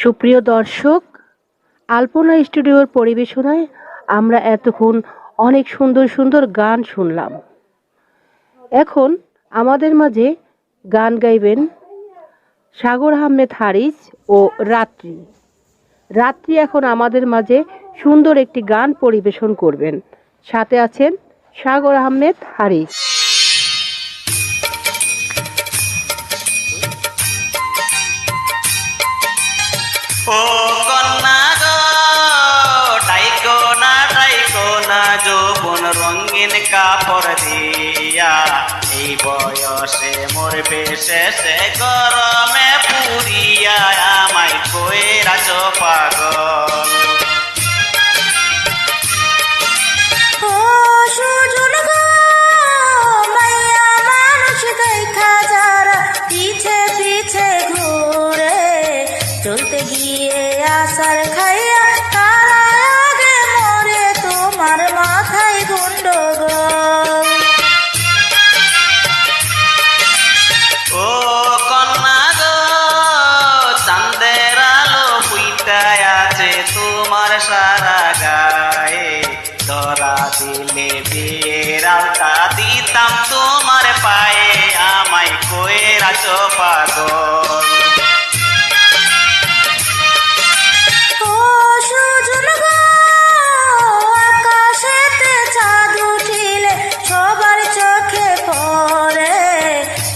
সুপ্রিয় দর্শক, আলপনা স্টুডিওর পরিবেশনায় আমরা এতক্ষণ অনেক সুন্দর সুন্দর গান শুনলাম। এখন আমাদের মাঝে গান গাইবেন সাগর আহমেদ হারিস ও রাত্রি। রাত্রি এখন আমাদের মাঝে সুন্দর একটি গান পরিবেশন করবেন। সাথে আছেন সাগর আহমেদ হারিস। ও কন্যা গো ডাইকো না ডাইকো না, যৌবন রঙিন কাপড় দিয়া। এই বয়সে মরবে শেষে গরমে পুরিয়া, আমায় কইরাছ পাগল তোমার সারা গায়ে ধরা দিলে বিয়ের দিতাম। তোমার পায়ে আমায় পড়ে।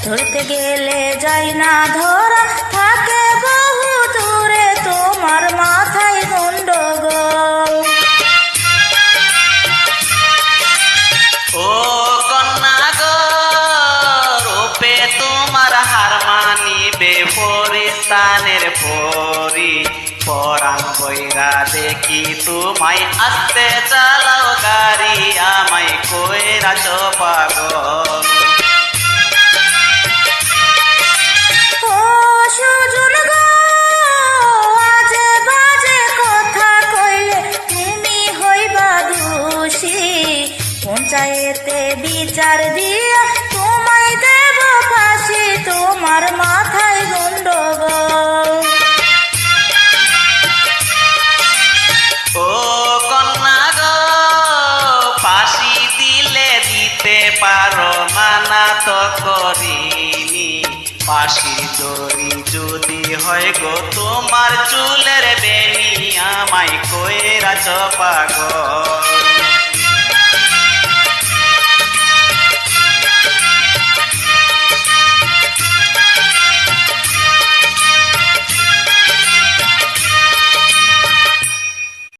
ধরতে গেলে যাই না ধরা পরিস্তানের পরি, পরাণ বৈরা দেখি তোমায় আসতে চালাও গাড়ি, আমায় কইরাছ পাগল? পঞ্চায়েতে বিচার দিয়া তোমায় দেব ফাঁসি, তোমার মাথায় গন্ডগোল। করিনি। পাশি দড়ি যদি হয় গো তোমার চুলের বেনি আমায় কইরাছ পাগল।